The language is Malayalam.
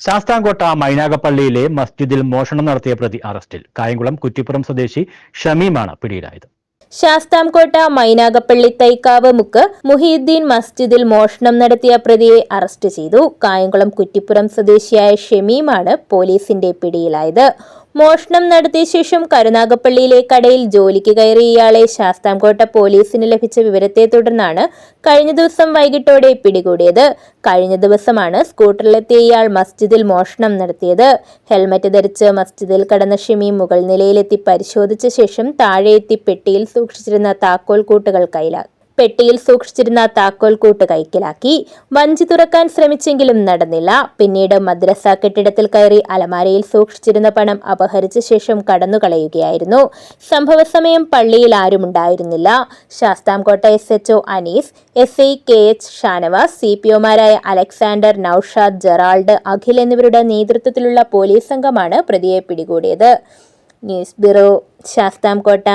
ശാസ്താംകോട്ട മൈനാഗപ്പള്ളിയിലെ മസ്ജിദിൽ മോഷണം നടത്തിയ പ്രതി അറസ്റ്റിൽ കായംകുളം കുറ്റിപ്പുറം സ്വദേശി ഷമീമാണ് പിടിയിലായത്. ശാസ്താംകോട്ട മൈനാഗപ്പള്ളി തൈക്കാവ് മുക്ക് മുഹീദ്ദീൻ മസ്ജിദിൽ മോഷണം നടത്തിയ പ്രതിയെ അറസ്റ്റ് ചെയ്തു. കായംകുളം കുറ്റിപ്പുറം സ്വദേശിയായ ഷമീമാണ് പോലീസിന്റെ പിടിയിലായത്. മോഷണം നടത്തിയ ശേഷം കരുനാഗപ്പള്ളിയിലെ കടയിൽ ജോലിക്ക് കയറിയ ഇയാളെ ശാസ്താംകോട്ട പോലീസിന് ലഭിച്ച വിവരത്തെ തുടർന്നാണ് കഴിഞ്ഞ ദിവസം വൈകിട്ടോടെ പിടികൂടിയത്. കഴിഞ്ഞ ദിവസമാണ് സ്കൂട്ടറിലെത്തിയ ഇയാൾ മസ്ജിദിൽ മോഷണം നടത്തിയത്. ഹെൽമറ്റ് ധരിച്ച് മസ്ജിദിൽ കടന്ന ഷിമി മുകൾ നിലയിലെത്തി പരിശോധിച്ച ശേഷം താഴെ എത്തി പെട്ടിയിൽ സൂക്ഷിച്ചിരുന്ന താക്കോൽ കൂട്ടുകൾ കയ്യിലാക്കി. പെട്ടിയിൽ സൂക്ഷിച്ചിരുന്ന താക്കോൽ കൂട്ട് കൈക്കലാക്കി. വഞ്ചി തുറക്കാൻ ശ്രമിച്ചെങ്കിലും നടന്നില്ല. പിന്നീട് മദ്രസ കെട്ടിടത്തിൽ കയറി അലമാരയിൽ സൂക്ഷിച്ചിരുന്ന പണം അപഹരിച്ച ശേഷം കടന്നുകളയുകയായിരുന്നു. സംഭവ സമയം പള്ളിയിൽ ആരുമുണ്ടായിരുന്നില്ല Sasthamcotta S H Anees S I K H Shanavas C P ഒമാരായ Alexander Noushad Gerald Akhil എന്നിവരുടെ നേതൃത്വത്തിലുള്ള പോലീസ് സംഘമാണ് പ്രതിയെ പിടികൂടിയത്. News bureau Sasthamcotta.